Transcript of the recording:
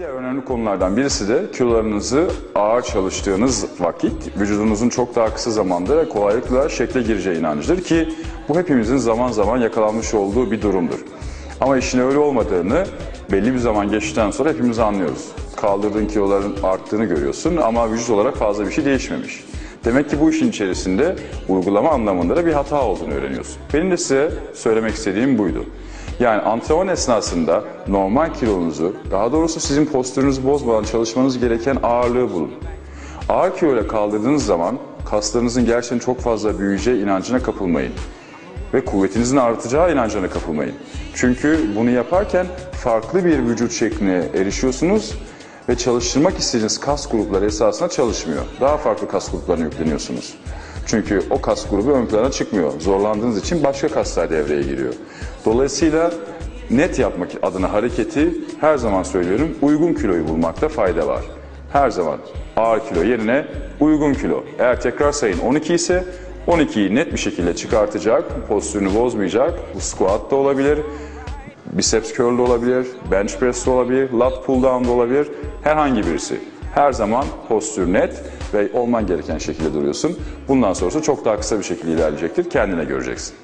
Diğer önemli konulardan birisi de kilolarınızı ağır çalıştığınız vakit vücudunuzun çok daha kısa zamanda ve kolaylıkla şekle gireceği inancıdır ki bu hepimizin zaman zaman yakalanmış olduğu bir durumdur. Ama işin öyle olmadığını belli bir zaman geçtikten sonra hepimiz anlıyoruz. Kaldırdığın kiloların arttığını görüyorsun ama vücut olarak fazla bir şey değişmemiş. Demek ki bu işin içerisinde uygulama anlamında da bir hata olduğunu öğreniyorsun. Benim de size söylemek istediğim buydu. Yani antrenman esnasında normal kilonuzu, daha doğrusu sizin postürünüzü bozmadan çalışmanız gereken ağırlığı bulun. Ağır kilo ile kaldırdığınız zaman kaslarınızın gerçekten çok fazla büyüyeceği inancına kapılmayın. Ve kuvvetinizin artacağı inancına kapılmayın. Çünkü bunu yaparken farklı bir vücut şekline erişiyorsunuz ve çalıştırmak istediğiniz kas grupları esasında çalışmıyor. Daha farklı kas gruplarına yükleniyorsunuz. Çünkü o kas grubu ön plana çıkmıyor. Zorlandığınız için başka kaslar devreye giriyor. Dolayısıyla net yapmak adına hareketi her zaman söylüyorum uygun kiloyu bulmakta fayda var. Her zaman ağır kilo yerine uygun kilo. Eğer tekrar sayın 12 ise 12'yi net bir şekilde çıkartacak, postürünü bozmayacak. Bu squat da olabilir, biceps curl de olabilir, bench press de olabilir, lat pull down da olabilir. Herhangi birisi. Her zaman postür net ve olman gereken şekilde duruyorsun. Bundan sonrası çok daha kısa bir şekilde ilerleyecektir. Kendine göreceksin.